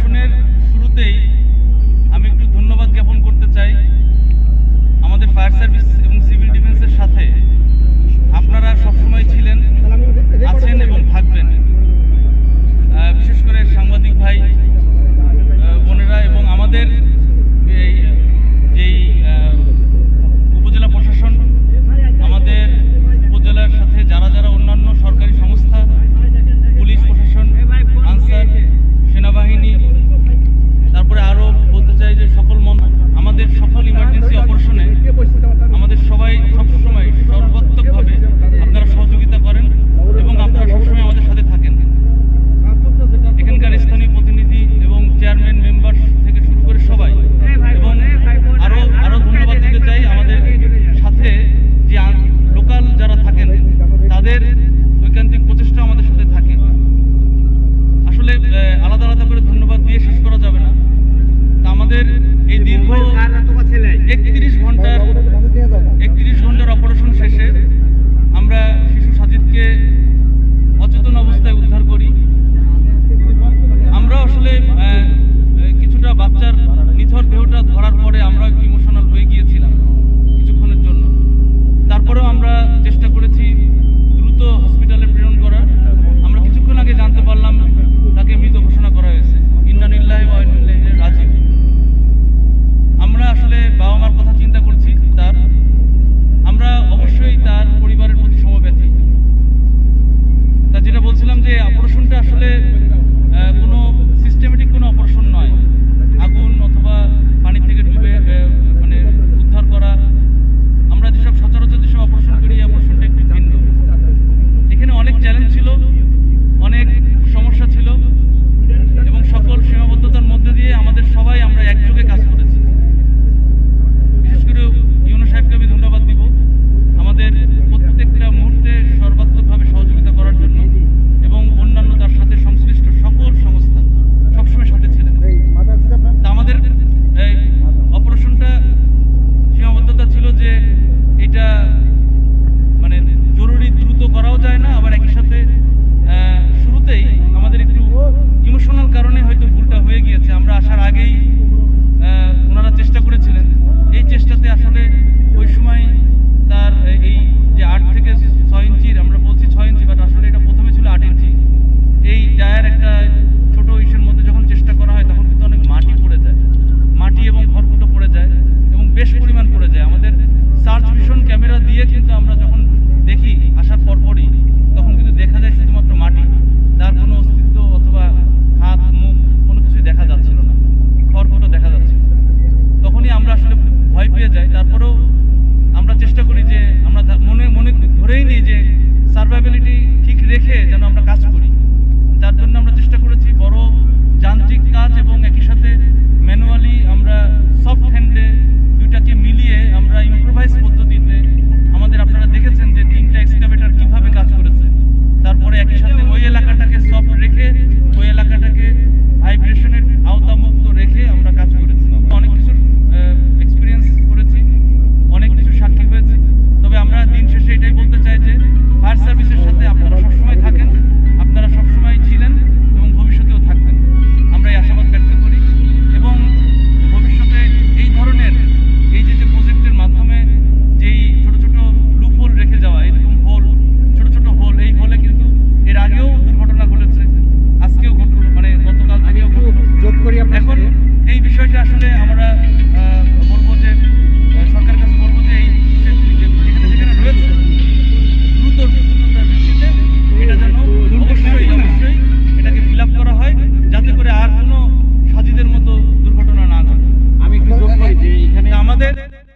অধিবেশনের শুরুতেই আমি একটু ধন্যবাদ জ্ঞাপন করতে চাই আমাদের ফায়ার সার্ভিস এবং সিভিল ডিফেন্সের সাথে। আমাদের এই দীর্ঘ একত্রিশ ঘণ্টার রসুনটা আসলে ভয় পেয়ে যায়। তারপরেও আমরা চেষ্টা করি যে আমরা মনে মনে ধরেই নিই যে সার্ভাইবিলিটি ঠিক রেখে যেন আমরা কাজ করি। then, then, then.